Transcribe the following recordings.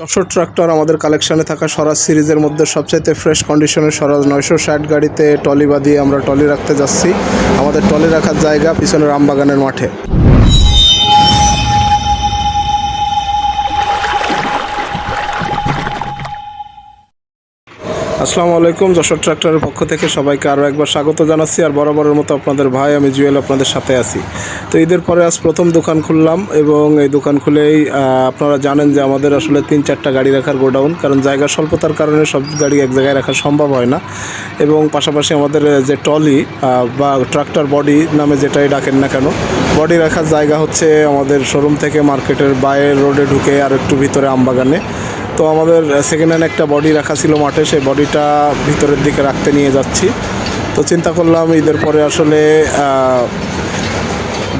Jessore tractor আমাদের কালেকশানে থাকা স্বরাজ সিরিজের মধ্যে সবচাইতে ফ্রেশ কন্ডিশনের স্বরাজ নয়শো ষাট গাড়িতে টলি বাঁধিয়ে আমরা টলি রাখতে যাচ্ছি। আমাদের টলি রাখার জায়গা পিছনে রামবাগানের মাঠে। আসসালামু আলাইকুম, যশোর ট্রাক্টরের পক্ষ থেকে সবাইকে আরও একবার স্বাগত জানাচ্ছি। আর বরাবরের মতো আপনাদের ভাই, আমি জুয়েল আপনাদের সাথে আছি। তো ঈদের পরে আজ প্রথম দোকান খুললাম এবং এই দোকান খুলেই আপনারা জানেন যে আমাদের আসলে তিন চারটা গাড়ি রাখার গোডাউন, কারণ জায়গা স্বল্পতার কারণে সব গাড়ি এক জায়গায় রাখা সম্ভব হয় না। এবং পাশাপাশি আমাদের যে টলি বা ট্রাক্টর বডি নামে যেটাই ডাকেন না কেন, বডি রাখার জায়গা হচ্ছে আমাদের শোরুম থেকে মার্কেটের বাইরের রোডে ঢুকে আর একটু ভিতরে আমবাগানে। তো আমাদের সেকেন্ড হ্যান্ড একটা বডি রাখা ছিল মাঠে, সেই বডিটা ভিতরের দিকে রাখতে নিয়ে যাচ্ছি। তো চিন্তা করলাম ঈদের পরে আসলে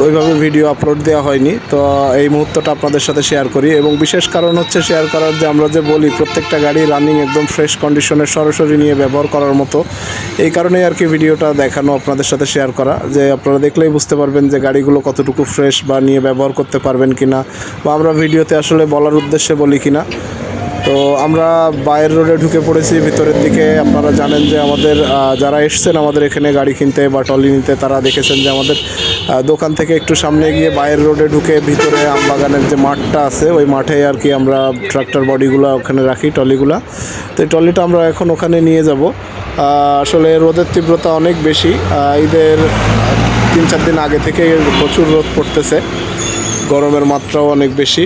ওইভাবে ভিডিও আপলোড দেওয়া হয়নি। তো এই মুহূর্তটা আপনাদের সাথে শেয়ার করি এবং বিশেষ কারণ হচ্ছে শেয়ার করার যে আমরা যে বলি, প্রত্যেকটা গাড়ি রানিং একদম ফ্রেশ কন্ডিশনে সরাসরি নিয়ে ব্যবহার করার মতো। এই কারণেই আর কি ভিডিওটা দেখানো আপনাদের সাথে শেয়ার করা। যে আপনারা দেখলেই বুঝতে পারবেন যে গাড়িগুলো কতটুকু ফ্রেশ বা নিয়ে ব্যবহার করতে পারবেন কিনা, বা আমরা ভিডিওতে আসলে বলার উদ্দেশ্যে বলি কিনা। তো আমরা বাইরের রোডে ঢুকে পড়েছি, ভিতরের দিকে। আপনারা জানেন যে আমাদের যারা এসছেন আমাদের এখানে গাড়ি কিনতে বা টলি নিতে, তারা দেখেছেন যে আমাদের দোকান থেকে একটু সামনে গিয়ে বাইরের রোডে ঢুকে ভিতরে আমবাগানের যে মাঠটা আছে, ওই মাঠে আর কি আমরা ট্রাক্টর বডিগুলো ওখানে রাখি টলিগুলা তো এই টলিটা আমরা এখন ওখানে নিয়ে যাব। আসলে রোদের তীব্রতা অনেক বেশি। ঈদের তিন চার দিন আগে থেকে প্রচুর রোদ পড়তেছে। গরমের মাত্রাও অনেক বেশি।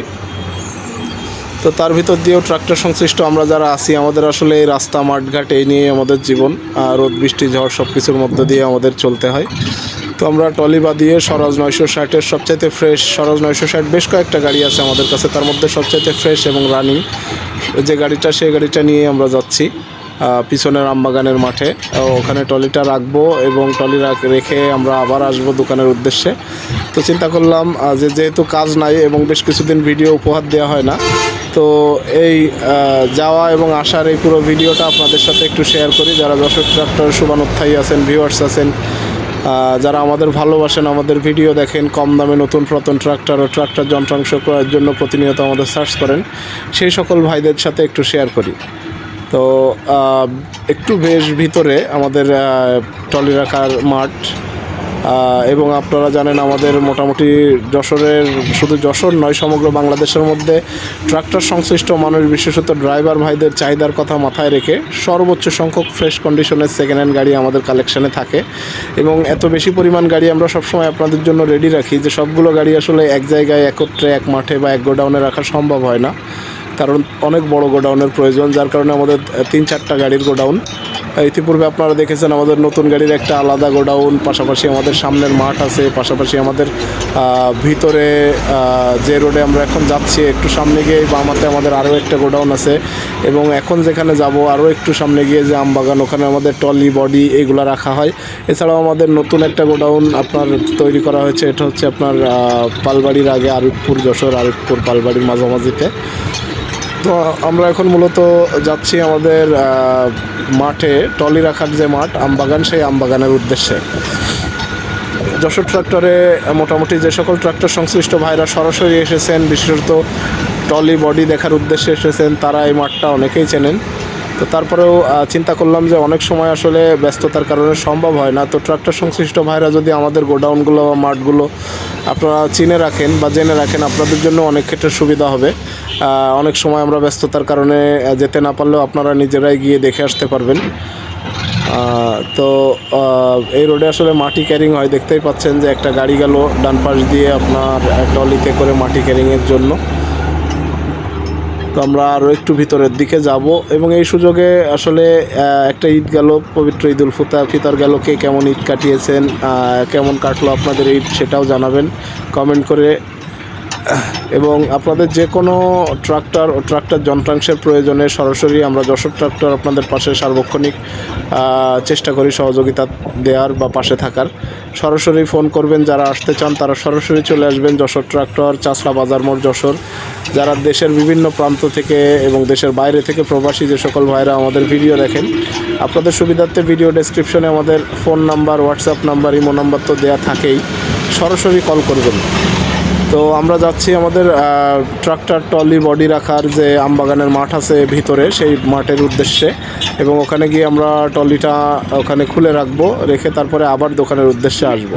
তো তার ভিতর দিয়েও ট্রাক্টর সংশ্লিষ্ট। আমরা যারা আছি, আমাদের আসলে এই রাস্তা, মাঠঘাট, এই নিয়ে আমাদের জীবন। আর রোদ, বৃষ্টি, ঝড় সব কিছুর মধ্য দিয়ে আমাদের চলতে হয়। তো আমরা টলি বাদিয়ে স্বরাজ নয়শো ষাটের সবচাইতে ফ্রেশ স্বরাজ নয়শো ষাট বেশ কয়েকটা গাড়ি আছে আমাদের কাছে। তার মধ্যে সবচাইতে ফ্রেশ এবং রানিং যে গাড়িটা, সেই গাড়িটা নিয়ে আমরা যাচ্ছি পিছনের আমবাগানের মাঠে। ওখানে টলিটা রাখব এবং টলি রাখ- রেখে আমরা আবার আসব দোকানের উদ্দেশ্যে। তো চিন্তা করলাম যে যেহেতু কাজ নাই এবং বেশ কিছুদিন ভিডিও উপহার দেওয়া হয় না তো এই যাওয়া এবং আসার এই পুরো ভিডিওটা আপনাদের সাথে একটু শেয়ার করি। যারা যশোর ট্রাক্টর শুভানুত্থায়ী আছেন ভিউয়ার্স আছেন যারা আমাদের ভালোবাসেন, আমাদের ভিডিও দেখেন, কম দামে নতুন পুরাতন ট্রাক্টর ও ট্রাক্টর যন্ত্রাংশ ক্রয়ের জন্য প্রতিনিয়ত আমাদের সার্চ করেন, সেই সকল ভাইদের সাথে একটু শেয়ার করি। তো একটু বেশ ভিতরে আমাদের টলি রাখার মাঠ এবং আপনারা জানেন আমাদের মোটামুটি যশোরের, শুধু যশোর নয়, সমগ্র বাংলাদেশের মধ্যে ট্রাক্টর সংশ্লিষ্ট মানুষ, বিশেষত ড্রাইভার ভাইদের চাহিদার কথা মাথায় রেখে সর্বোচ্চ সংখ্যক ফ্রেশ কন্ডিশনের সেকেন্ড হ্যান্ড গাড়ি আমাদের কালেকশনে থাকে। এবং এত বেশি পরিমাণ গাড়ি আমরা সবসময় আপনাদের জন্য রেডি রাখি যে সবগুলো গাড়ি আসলে এক জায়গায়, একত্রে, এক মাঠে বা এক গোডাউনে রাখা সম্ভব হয় না। কারণ অনেক বড় গোডাউনের প্রয়োজন, যার কারণে আমাদের তিন চারটা গাড়ির গোডাউন। ইতিপূর্বে আপনারা দেখেছেন আমাদের নতুন গাড়ির একটা আলাদা গোডাউন, পাশাপাশি আমাদের সামনের মাঠ আছে, পাশাপাশি আমাদের ভিতরে যে রোডে আমরা এখন যাচ্ছি, একটু সামনে গিয়ে বামাতে আমাদের আরও একটা গোডাউন আছে। এবং এখন যেখানে যাব, আরও একটু সামনে গিয়ে যে আমবাগান, ওখানে আমাদের টলি বডি এগুলো রাখা হয়। এছাড়াও আমাদের নতুন একটা গোডাউন আপনার তৈরি করা হয়েছে, এটা হচ্ছে আপনার পালবাড়ির আগে আরিফপুর, যশোর আরিফপুর পালবাড়ির মাঝামাঝিতে। তো আমরা এখন মূলত যাচ্ছি আমাদের মাঠে টলি রাখার যে মাঠ, আমবাগান, সেই আমবাগানের উদ্দেশ্যে। যশোর ট্রাক্টরে মোটামুটি যে সকল ট্রাক্টর সংশ্লিষ্ট ভাইরা সরাসরি এসেছেন, বিশেষত টলি বডি দেখার উদ্দেশ্যে এসেছেন, তারা এই মাঠটা অনেকেই চেনেন। তো তারপরেও চিন্তা করলাম যে অনেক সময় আসলে ব্যস্ততার কারণে সম্ভব হয় না। তো ট্রাক্টর সংশ্লিষ্ট ভাইরা যদি আমাদের গোডাউনগুলো বা মাঠগুলো আপনারা চিনে রাখেন বা জেনে রাখেন, আপনাদের জন্য অনেক ক্ষেত্রে সুবিধা হবে। অনেক সময় আমরা ব্যস্ততার কারণে যেতে না পারলেও আপনারা নিজেরাই গিয়ে দেখে আসতে পারবেন। তো এই রোডে আসলে মাটি ক্যারিং হয়। দেখতেই পাচ্ছেন যে একটা গাড়ি গেল ডান পাশ দিয়ে আপনার টলিতে করে মাটি ক্যারিংয়ের জন্য। তো আমরা আরও একটু ভিতরের দিকে যাব এবং এই সুযোগে আসলে একটা ঈদ গেল, পবিত্র ঈদ উল ফুতা ফিতর গেল, কে কেমন ঈদ কাটিয়েছেন কেমন কাটলো আপনাদের ঈদ সেটাও জানাবেন। কমেন্ট করে এবং আপনাদের যে কোনো ট্রাক্টর ও ট্রাক্টর যন্ত্রাংশের প্রয়োজনে সরাসরি আমরা যশোর ট্রাক্টর আপনাদের পাশে সার্বক্ষণিক চেষ্টা করি সহযোগিতা দেওয়ার বা পাশে থাকার। সরাসরি ফোন করবেন, যারা আসতে চান তারা সরাসরি চলে আসবেন যশোর ট্রাক্টর, চাষলা বাজার মোড় যশোর। যারা দেশের বিভিন্ন প্রান্ত থেকে এবং দেশের বাইরে থেকে প্রবাসী যে সকল ভাইরা আমাদের ভিডিও দেখেন, আপনাদের সুবিধার্থে ভিডিও ডেসক্রিপশনে আমাদের phone number WhatsApp number imo number তো দেওয়া থাকেই। সরাসরি কল করবেন। তো আমরা যাচ্ছি আমাদের ট্রাক্টর টলি বডি রাখার যে আমবাগানের মাঠ আছে ভিতরে, সেই মাঠের উদ্দেশ্যে। এবং ওখানে গিয়ে আমরা টলিটা ওখানে খুলে রাখব, রেখে তারপরে আবার দোকানের উদ্দেশ্যে আসব।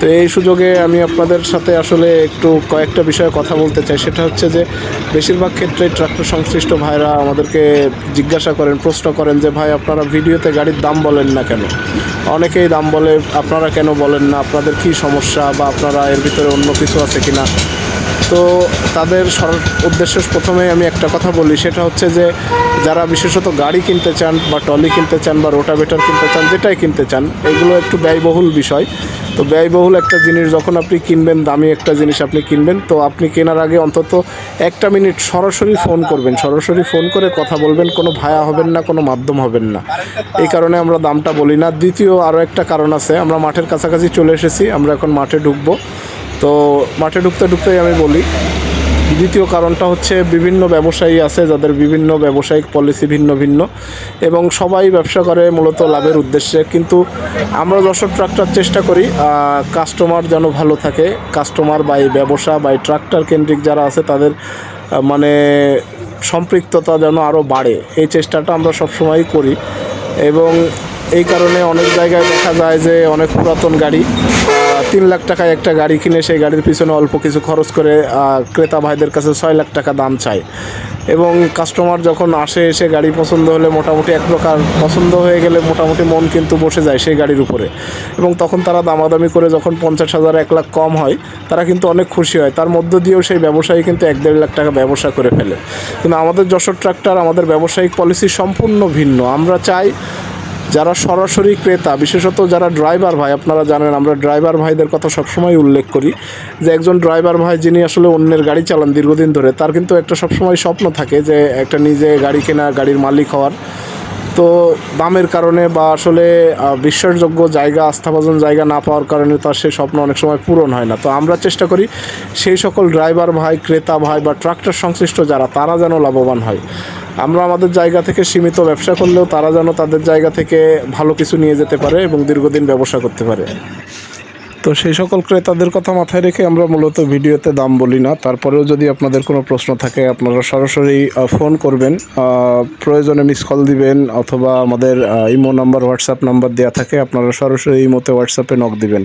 তো এই সুযোগে আমি আপনাদের সাথে আসলে একটু কয়েকটা বিষয়ে কথা বলতে চাই। সেটা হচ্ছে যে, বেশিরভাগ ক্ষেত্রে ট্রাক্টর সংশ্লিষ্ট ভাইরা আমাদেরকে জিজ্ঞাসা করেন, প্রশ্ন করেন যে, ভাই, আপনারা ভিডিওতে গাড়ির দাম বলেন না কেন? অনেকেই দাম বলে, আপনারা কেন বলেন না? আপনাদের কি সমস্যা? বা আপনারা এর ভিতরে অন্য কিছু আছে কিনা? তো তাদের উদ্দেশ্য প্রথমে আমি একটা কথা বলি, সেটা হচ্ছে যে যারা বিশেষত গাড়ি কিনতে চান বা টলি কিনতে চান বা রোটাভেটর কিনতে চান, যেটাই কিনতে চান, এগুলো একটু ব্যয়বহুল বিষয়। তো ব্যয়বহুল একটা জিনিস, যখন আপনি কিনবেন, দামি একটা জিনিস আপনি কিনবেন, তো আপনি কেনার আগে অন্তত একটা মিনিট সরাসরি ফোন করবেন। সরাসরি ফোন করে কথা বলবেন, কোনো ভায়া হবেন না, কোনো মাধ্যম হবেন না। এই কারণে আমরা দামটা বলি না। দ্বিতীয় আরও একটা কারণ আছে, আমরা মাঠের কাছাকাছি চলে এসেছি, আমরা এখন মাঠে ঢুকবো। তো মাঠে ঢুকতে ঢুকতেই আমি বলি, দ্বিতীয় কারণটা হচ্ছে বিভিন্ন ব্যবসায়ী আছে যাদের বিভিন্ন ব্যবসায়িক পলিসি ভিন্ন ভিন্ন এবং সবাই ব্যবসা করে মূলত লাভের উদ্দেশ্যে। কিন্তু আমরা যশোর ট্রাক্টর চেষ্টা করি কাস্টমার যেন ভালো থাকে। কাস্টমার বা ব্যবসা বা এই ট্রাক্টর কেন্দ্রিক যারা আছে তাদের মানে সম্পৃক্ততা যেন আরও বাড়ে। এই চেষ্টাটা আমরা সবসময়ই করি এবং এই কারণে অনেক জায়গায় দেখা যায় যে অনেক পুরাতন গাড়ি তিন লাখ টাকায় একটা গাড়ি কিনে সেই গাড়ির পিছনে অল্প কিছু খরচ করে ক্রেতা ভাইদের কাছে ছয় লাখ টাকা দাম চায় এবং কাস্টমার যখন আসে এসে গাড়ি পছন্দ হলে মোটামুটি এক প্রকার পছন্দ হয়ে গেলে মোটামুটি মন কিন্তু বসে যায় সেই গাড়ির উপরে। এবং তখন তারা দামাদামি করে যখন পঞ্চাশ হাজার, এক লাখ কম হয়, তারা কিন্তু অনেক খুশি হয়। তার মধ্য দিয়েও সেই ব্যবসায়ী কিন্তু এক দেড় লাখ টাকা ব্যবসা করে ফেলে। কিন্তু আমাদের যশোর ট্রাক্টর আমাদের ব্যবসায়িক পলিসি সম্পূর্ণ ভিন্ন। আমরা চাই যারা সরাসরি ক্রেতা, বিশেষত যারা ড্রাইভার ভাই, আপনারা জানেন আমরা ড্রাইভার ভাইদের কথা সবসময় উল্লেখ করি যে একজন ড্রাইভার ভাই যিনি আসলে অন্যের গাড়ি চালান দীর্ঘদিন ধরে, তার কিন্তু একটা সবসময় স্বপ্ন থাকে যে একটা নিজে গাড়ি কেনা, গাড়ির মালিক হওয়ার। তো দামের কারণে বা আসলে বিশ্বাসযোগ্য জায়গা, আস্থাভাজন জায়গা না পাওয়ার কারণে তার সেই স্বপ্ন অনেক সময় পূরণ হয় না। তো আমরা চেষ্টা করি সেই সকল ড্রাইভার ভাই, ক্রেতা ভাই বা ট্রাক্টর সংশ্লিষ্ট যারা, তারা যেন লাভবান হয়। আমরা আমাদের জায়গা থেকে সীমিত ব্যবসা করলেও তারা যেন তাদের জায়গা থেকে ভালো কিছু নিয়ে যেতে পারে এবং দীর্ঘদিন ব্যবসা করতে পারে। তো সেই সকল ক্রেতাদের কথা মাথায় রেখে আমরা মূলত ভিডিওতে দাম বলি না। তারপরেও যদি আপনাদের কোনো প্রশ্ন থাকে, আপনারা সরাসরি ফোন করবেন প্রয়োজনে মিস কল দিবেন, অথবা আমাদের ইমো নাম্বার হোয়াটসঅ্যাপ নাম্বার দেওয়া থাকে, আপনারা সরাসরি ইমোতে হোয়াটসঅ্যাপে নক দিবেন।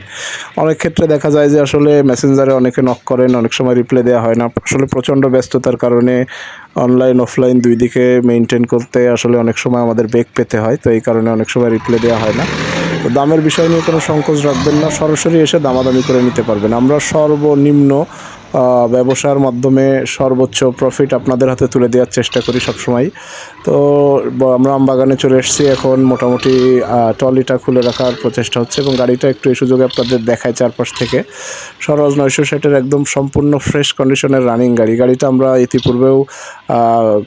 অনেক ক্ষেত্রে দেখা যায় যে আসলে মেসেঞ্জারে অনেকে নক করেন, অনেক সময় রিপ্লাই দেওয়া হয় না। আসলে প্রচণ্ড ব্যস্ততার কারণে অনলাইন অফলাইন দুই দিকে মেনটেন করতে আসলে অনেক সময় আমাদের বেগ পেতে হয়, তো এই কারণে অনেক সময় রিপ্লাই দেওয়া হয় না। তো দামের বিষয় নিয়ে কোনো সংকোচ রাখবেন না, সরাসরি এসে দামাদামি করে নিতে পারবেন। আমরা সর্বনিম্ন ব্যবসার মাধ্যমে সর্বোচ্চ প্রফিট আপনাদের হাতে তুলে দেওয়ার চেষ্টা করি সবসময়। তো আমরা আমবাগানে চলে এসেছি, এখন মোটামুটি ট্রলিটা খুলে রাখার প্রচেষ্টা হচ্ছে এবং গাড়িটা একটু এই সুযোগে আপনাদের দেখায় চারপাশ থেকে। সরোজ নয়শো ষাটের একদম সম্পূর্ণ ফ্রেশ কন্ডিশনের রানিং গাড়ি। গাড়িটা আমরা ইতিপূর্বেও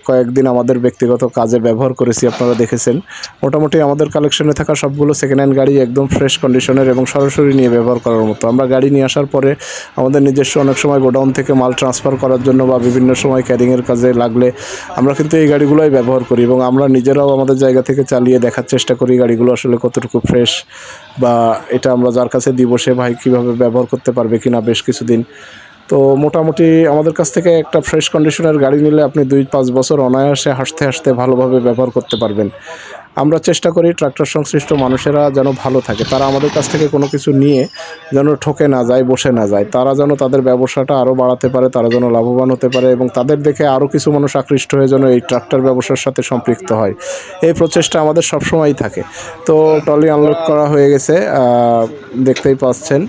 কয়েকদিন আমাদের ব্যক্তিগত কাজে ব্যবহার করেছি, আপনারা দেখেছেন। মোটামুটি আমাদের কালেকশনে থাকা সবগুলো সেকেন্ড হ্যান্ড গাড়ি একদম ফ্রেশ কন্ডিশনের এবং সরাসরি নিয়ে ব্যবহার করার মতো। আমরা গাড়ি নিয়ে আসার পরে আমাদের নিজস্ব অনেক সময় গোডাউন থেকে মাল ট্রান্সফার করার জন্য বা বিভিন্ন সময় ক্যারিংয়ের কাজে লাগলে আমরা কিন্তু এই গাড়িগুলোই ব্যবহার করি এবং আমরা নিজেরাও আমাদের জায়গা থেকে চালিয়ে দেখার চেষ্টা করি গাড়িগুলো আসলে কতটুকু ফ্রেশ বা এটা আমরা যার কাছে দিব সে ভাই কীভাবে ব্যবহার করতে পারবে কিনা বেশ কিছুদিন। তো মোটামুটি আমাদের কাছ থেকে একটা ফ্রেশ কন্ডিশনের গাড়ি নিলে আপনি দুই পাঁচ বছর অনায়াসে হাসতে হাসতে ভালোভাবে ব্যবহার করতে পারবেন। আমরা চেষ্টা করি ট্রাক্টর সংশ্লিষ্ট মানুষেরা যেন ভালো থাকে। তারা আমাদের কাছ থেকে কোনো কিছু নিয়ে যেন ঠকে না যায়, বসে না যায়। তারা যেন তাদের ব্যবসাটা আরও বাড়াতে পারে, তারা যেন লাভবান হতে পারে এবং তাদের দেখে আরও কিছু মানুষ আকৃষ্ট হয়ে যেন এই ট্রাক্টর ব্যবসার সাথে সম্পৃক্ত হয়। এই প্রচেষ্টা আমাদের সবসময়ই থাকে। তো টলি আনলোড করা হয়ে গেছে দেখতেই পাচ্ছেন।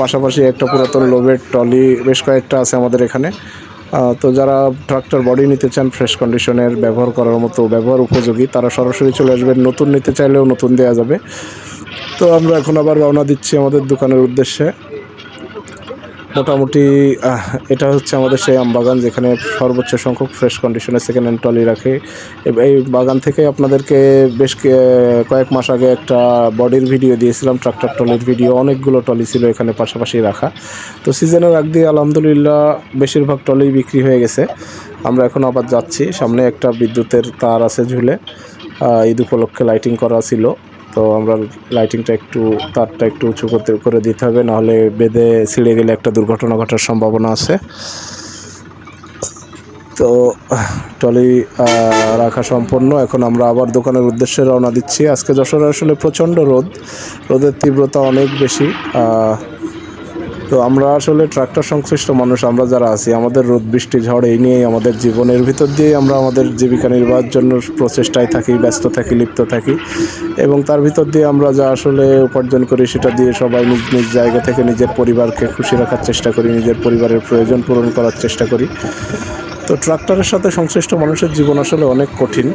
পাশাপাশি একটা পুরাতন লোভের টলি বেশ কয়েকটা আছে আমাদের এখানে। তো যারা ট্রাক্টর বডি নিতে চান ফ্রেশ কন্ডিশনের ব্যবহার করার মতো ব্যবহার উপযোগী, তারা সরাসরি চলে আসবেন। নতুন নিতে চাইলেও নতুন দেওয়া যাবে। তো আমরা এখন আবার রওনা দিচ্ছি আমাদের দোকানের উদ্দেশ্যে। মোটামুটি এটা হচ্ছে আমাদের সেই আম বাগান যেখানে সর্বোচ্চ সংখ্যক ফ্রেশ কন্ডিশনে সেকেন্ড হ্যান্ড টলি রাখে। এই বাগান থেকে আপনাদেরকে বেশ কয়েক মাস আগে একটা বডির ভিডিও দিয়েছিলাম ট্রাক্টর টলির ভিডিও অনেকগুলো টলি ছিল এখানে পাশাপাশি রাখা। তো সিজনের আগ দিয়ে আলহামদুলিল্লাহ বেশিরভাগ টলি বিক্রি হয়ে গেছে। আমরা এখন আবার যাচ্ছি, সামনে একটা বিদ্যুতের তার আছে ঝুলে। ঈদ উপলক্ষে লাইটিং করা ছিল। তো আমরা লাইটিংটা একটু, তারটা একটু উঁচু করতে, করে দিতে হবে, নাহলে বেঁধে ছিঁড়ে গেলে একটা দুর্ঘটনা ঘটার সম্ভাবনা আছে। তো টলি রাখা সম্পন্ন। এখন আমরা আবার দোকানের উদ্দেশ্যে রওনা দিচ্ছি। আজকে যশোরে আসলে প্রচণ্ড রোদ। রোদের তীব্রতা অনেক বেশি। তো আমরা আসলে ট্রাক্টর সংশ্লিষ্ট মানুষ, আমরা যারা আছি, আমাদের রোদ, বৃষ্টি, ঝড়, এই নিয়েই আমাদের জীবনের ভিতর দিয়েই আমরা আমাদের জীবিকা নির্বাহের জন্য প্রচেষ্টায় থাকি, ব্যস্ত থাকি, লিপ্ত থাকি। এবং তার ভিতর দিয়ে আমরা যা আসলে উপার্জন করি, সেটা দিয়ে সবাই নিজ নিজ জায়গা থেকে নিজের পরিবারকে খুশি রাখার চেষ্টা করি, নিজের পরিবারের প্রয়োজন পূরণ করার চেষ্টা করি। তো ট্রাক্টরের সাথে সংশ্লিষ্ট মানুষের জীবন আসলে অনেক কঠিন।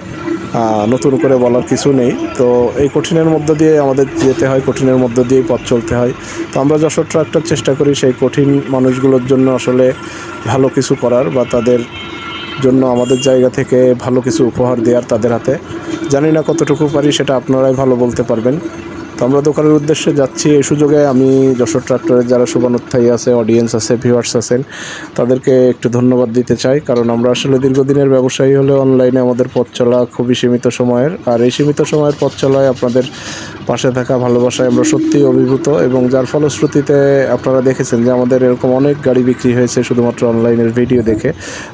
নতুন করে বলার কিছু নেই। তো এই কঠিনের মধ্য দিয়ে আমাদের যেতে হয়, কঠিনের মধ্য দিয়েই পথ চলতে হয়। তো আমরা যশোর ট্রাক্টর চেষ্টা করি সেই কঠিন মানুষগুলোর জন্য আসলে ভালো কিছু করার বা তাদের জন্য আমাদের জায়গা থেকে ভালো কিছু উপহার দেওয়ার তাদের হাতে। জানি না কতটুকু পারি, সেটা আপনারাই ভালো বলতে পারবেন। তো আমরা দোকানের উদ্দেশ্যে যাচ্ছি। এই সুযোগে আমি যশোর ট্রাক্টরের যারা শুভানুত্থায়ী আছে অডিয়েন্স আছে ভিউয়ার্স আছেন, তাদেরকে একটু ধন্যবাদ দিতে চাই। কারণ আমরা আসলে দীর্ঘদিনের ব্যবসায়ী হলে অনলাইনে আমাদের পথ চলা খুবই সীমিত সময়ের। আর এই সীমিত সময়ের পথ চলায় আপনাদের পাশে থাকা ভালোবাসায় আমরা সত্যিই অভিভূত এবং যার ফলশ্রুতিতে আপনারা দেখেছেন যে আমাদের এরকম অনেক গাড়ি বিক্রি হয়েছে শুধুমাত্র অনলাইনের ভিডিও দেখে।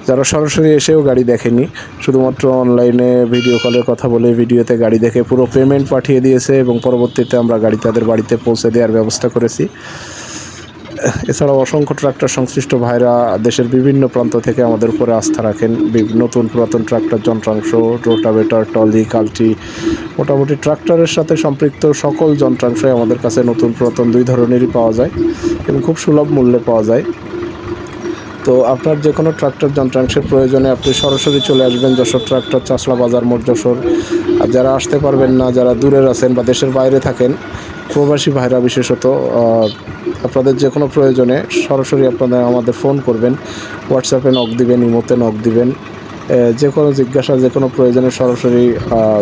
যারা সরাসরি এসেও গাড়ি দেখেনি, শুধুমাত্র অনলাইনে ভিডিও কলে কথা বলে ভিডিওতে গাড়ি দেখে পুরো পেমেন্ট পাঠিয়ে দিয়েছে এবং পরবর্তীতে আমরা গাড়ি তাদের বাড়িতে পৌঁছে দেওয়ার ব্যবস্থা করেছি। এছাড়াও অসংখ্য ট্রাক্টর সংশ্লিষ্ট ভাইরা দেশের বিভিন্ন প্রান্ত থেকে আমাদের উপরে আস্থা রাখেন। নতুন পুরাতন ট্রাক্টর, যন্ত্রাংশ, রোটাভেটার টলি কালটি মোটামুটি ট্রাক্টরের সাথে সম্পৃক্ত সকল যন্ত্রাংশই আমাদের কাছে নতুন পুরাতন দুই ধরনেরই পাওয়া যায় এবং খুব সুলভ মূল্যে পাওয়া যায়। তো আপনার যে কোনো ট্রাক্টর, যন্ত্রাংশের প্রয়োজনে আপনি সরাসরি চলে আসবেন যশোর ট্রাক্টর, চাষলা বাজার, মোট যশোর। যারা আসতে পারবেন না, যারা দূরের আছেন বা দেশের বাইরে থাকেন, প্রবাসী ভাইরা বিশেষত আপনাদের যে কোনো প্রয়োজনে সরাসরি আপনাদের আমাদের ফোন করবেন হোয়াটসঅ্যাপে নক দিবেন, ইমোতে নক দিবেন যে কোনো জিজ্ঞাসা, যে কোনো প্রয়োজনে সরাসরি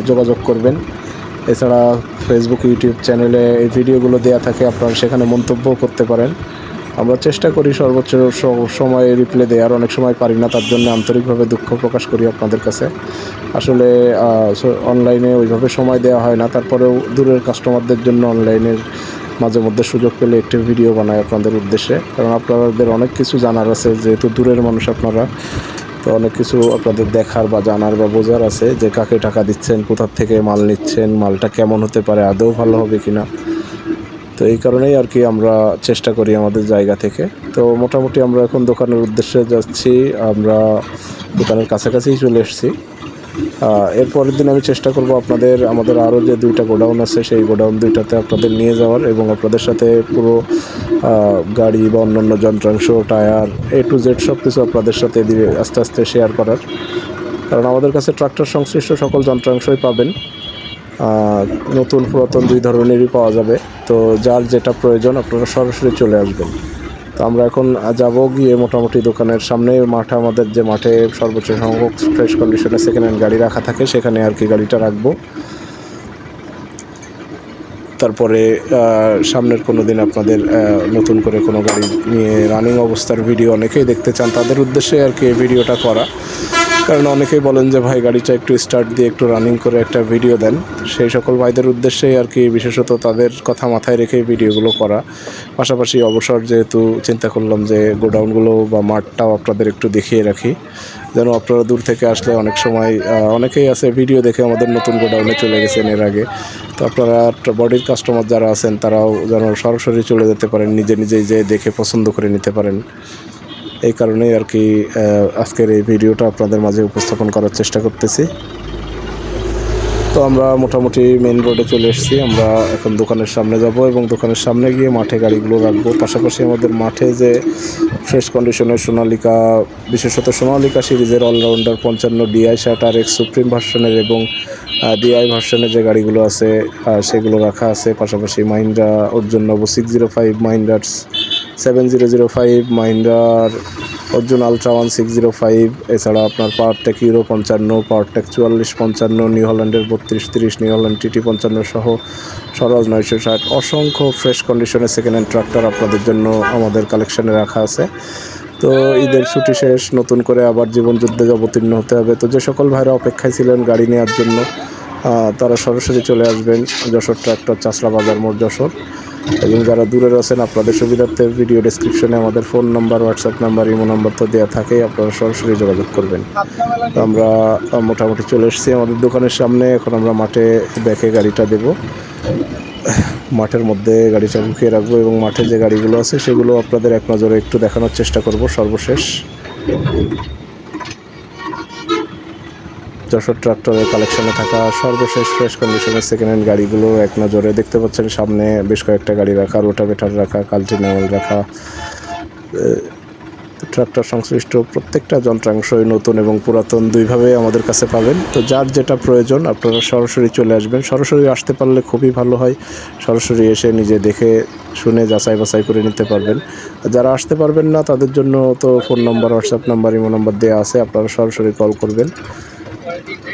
যোগাযোগ করবেন। এছাড়া ফেসবুক ইউটিউব চ্যানেলে এই ভিডিওগুলো দেওয়া থাকে, আপনারা সেখানে মন্তব্যও করতে পারেন। আমরা চেষ্টা করি সর্বোচ্চ স- রিপ্লে দেওয়ার অনেক সময় পারি না, তার জন্য আন্তরিকভাবে দুঃখ প্রকাশ করি আপনাদের কাছে। আসলে অনলাইনে ওইভাবে সময় দেওয়া হয় না, তারপরেও দূরের কাস্টমারদের জন্য অনলাইনের মাঝে মধ্যে সুযোগ পেলে একটি ভিডিও বানাই আপনাদের উদ্দেশ্যে। কারণ আপনাদের অনেক কিছু জানার আছে, যেহেতু দূরের মানুষ আপনারা, তো অনেক কিছু আপনাদের দেখার বা জানার বা বোঝার আছে, যে কাকে টাকা দিচ্ছেন, কোথার থেকে মাল নিচ্ছেন, মালটা কেমন হতে পারে, আদৌ ভালো হবে কিনা। তো এই কারণেই আর কি আমরা চেষ্টা করি আমাদের জায়গা থেকে। তো মোটামুটি আমরা এখন দোকানের উদ্দেশ্যে যাচ্ছি আমরা দোকানের কাছাকাছিই চলে এসেছি। আহ, এর পরের দিন আমি চেষ্টা করব আপনাদের আমাদের আরও যে দুইটা গোডাউন আছে সেই গোডাউন দুইটাতে আপনাদের নিয়ে যাওয়ার এবং আপনাদের সাথে পুরো গাড়ি বা অন্যান্য যন্ত্রাংশ টায়ার এ টু জেড সব কিছু আপনাদের সাথে দিয়ে আস্তে আস্তে শেয়ার করার। কারণ আমাদের কাছে ট্রাক্টর সংশ্লিষ্ট সকল যন্ত্রাংশই পাবেন। নতুন পুরাতন দুই ধরনেরই পাওয়া যাবে। তো যার যেটা প্রয়োজন, আপনারা সরাসরি চলে আসবেন। তো আমরা এখন যাব গিয়ে মোটামুটি দোকানের সামনে মাঠে আমাদের যে মাঠে সর্বোচ্চ সংখ্যক ফ্রেশ কন্ডিশনে সেকেন্ড হ্যান্ড গাড়ি রাখা থাকে, সেখানে আর কি গাড়িটা রাখব। তারপরে সামনের কোনো দিন আপনাদের নতুন করে কোনো গাড়ি নিয়ে রানিং অবস্থার ভিডিও অনেকেই দেখতে চান। তাদের উদ্দেশ্যে আর কি এই ভিডিওটা করা। কারণ অনেকেই বলেন যে ভাই, গাড়িটা একটু স্টার্ট দিয়ে একটু রানিং করে একটা ভিডিও দেন। সেই সকল ভাইদের উদ্দেশ্যেই আর কি, বিশেষত তাদের কথা মাথায় রেখে ভিডিওগুলো করা। পাশাপাশি অবসর যেহেতু চিন্তা করলাম যে গোডাউনগুলো বা মাঠটাও আপনাদের একটু দেখিয়ে রাখি। যেন আপনারা দূর থেকে আসলে অনেক সময় অনেকেই আছে ভিডিও দেখে আমাদের নতুন গোডাউনে চলে গেছেন এর আগে। তো আপনারা বডির কাস্টমার যারা আছেন, তারাও যেন সরাসরি চলে যেতে পারেন, নিজে নিজেই যে দেখে পছন্দ করে নিতে পারেন। এই কারণেই আর কি আজকের এই ভিডিওটা আপনাদের মাঝে উপস্থাপন করার চেষ্টা করতেছি। তো আমরা মোটামুটি মেন রোডে চলে এসেছি। আমরা এখন দোকানের সামনে যাব এবং দোকানের সামনে গিয়ে মাঠে গাড়িগুলো রাখব। পাশাপাশি আমাদের মাঠে যে ফ্রেশ কন্ডিশনের সোনালিকা, বিশেষত সোনালিকা সিরিজের অলরাউন্ডার পঞ্চান্ন ডিআই শার্ট আর এক্স সুপ্রিম ভার্সনের এবং ডিআই ভার্সনের যে গাড়িগুলো আছে সেগুলো রাখা আছে। পাশাপাশি Mahindra Arjun novo six zero five মাহিন্দ্রার seven zero zero five মাহিন্দ্রার Arjun ultra one six zero five এছাড়া আপনার পাওয়ারটেক ইউরো পঞ্চান্ন পাওয়ারটেক চুয়াল্লিশ পঞ্চান্ন নিউ হল্যান্ডের বত্রিশ তিরিশ নিউ হল্যান্ড টিটি পঞ্চান্ন সহ স্বরাজ নয়শো ষাট। অসংখ্য ফ্রেশ কন্ডিশনে সেকেন্ড হ্যান্ড ট্রাক্টর আপনাদের জন্য আমাদের কালেকশনে রাখা আছে। তো ঈদের ছুটি শেষ, নতুন করে আবার জীবন যুদ্ধে অবতীর্ণ হতে হবে। তো যে সকল ভাইরা অপেক্ষায় ছিলেন গাড়ি নেওয়ার জন্য তারা সরাসরি চলে আসবেন যশোর ট্রাক্টর চাষলা বাজার মোড় যশোর। এবং যারা দূরে রয়েছেন, আপনাদের সুবিধার্থে ভিডিও ডেসক্রিপশনে আমাদের phone number WhatsApp number imo number তো দেওয়া থাকে আপনারা সরাসরি যোগাযোগ করবেন। আমরা মোটামুটি চলে এসেছি আমাদের দোকানের সামনে। এখন আমরা মাঠে দেখে গাড়িটা দেব। মাঠের মধ্যে গাড়িটা ঢুকিয়ে রাখব এবং মাঠে যে গাড়িগুলো আছে, সেগুলো আপনাদের এক নজরে একটু দেখানোর চেষ্টা করব। সর্বশেষ যশোর ট্রাক্টরের কালেকশনে থাকা সর্বশেষ ফ্রেশ কন্ডিশনের সেকেন্ড হ্যান্ড গাড়িগুলো এক নজরে দেখতে পাচ্ছেন। সামনে বেশ কয়েকটা গাড়ি রাখা রোটাভেটার রাখা কাল্টিনাল রাখা। ট্রাক্টর সংশ্লিষ্ট প্রত্যেকটা যন্ত্রাংশই নতুন এবং পুরাতন দুইভাবে আমাদের কাছে পাবেন। তো যার যেটা প্রয়োজন, আপনারা সরাসরি চলে আসবেন। সরাসরি আসতে পারলে খুবই ভালো হয়। সরাসরি এসে নিজে দেখে শুনে যাচাই বাছাই করে নিতে পারবেন। যারা আসতে পারবেন না, তাদের জন্য তো phone number WhatsApp number imo number দেওয়া আছে। আপনারা সরাসরি কল করবেন।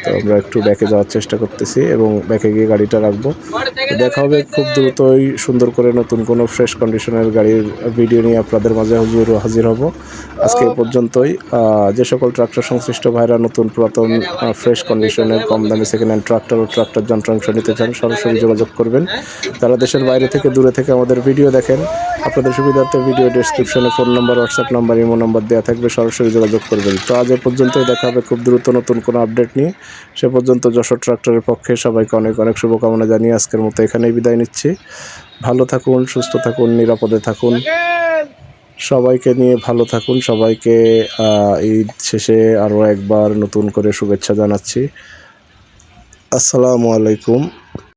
তো আমরা একটু ব্যাকে যাওয়ার চেষ্টা করতেছি এবং ব্যাকে গিয়ে গাড়িটা রাখব। দেখা হবে খুব দ্রুতই সুন্দর করে নতুন কোনো ফ্রেশ কন্ডিশনের গাড়ির ভিডিও নিয়ে আপনাদের মাঝে হুজুর হাজির হব। আজকে পর্যন্তই। যে সকল ট্রাক্টর সংশ্লিষ্ট ভাইরা নতুন পুরাতন ফ্রেশ কন্ডিশনের কম দামে সেকেন্ড হ্যান্ড ট্রাক্টর ও ট্রাক্টর যন্ত্রাংশ নিতে চান, সরাসরি যোগাযোগ করবেন। তারা দেশের বাইরে থেকে দূরে থেকে আমাদের ভিডিও দেখেন, আপনাদের সুবিধার্থে ভিডিও ডেসক্রিপশনে phone number WhatsApp number imo number দেওয়া থাকবে, সরাসরি যোগাযোগ করবেন। তো আজ এ পর্যন্তই। দেখা হবে খুব দ্রুত নতুন কোনো আপডেট নিয়ে। সে পর্যন্ত যশোর ট্রাক্টরের পক্ষে সবাইকে অনেক অনেক শুভকামনা জানিয়ে আজকের মতো এখানেই বিদায় নিচ্ছি। ভালো থাকুন, সুস্থ থাকুন, নিরাপদে থাকুন। সবাইকে নিয়ে ভালো থাকুন। সবাইকে ঈদ শেষে আরও একবার নতুন করে শুভেচ্ছা জানাচ্ছি। আসসালামু আলাইকুম।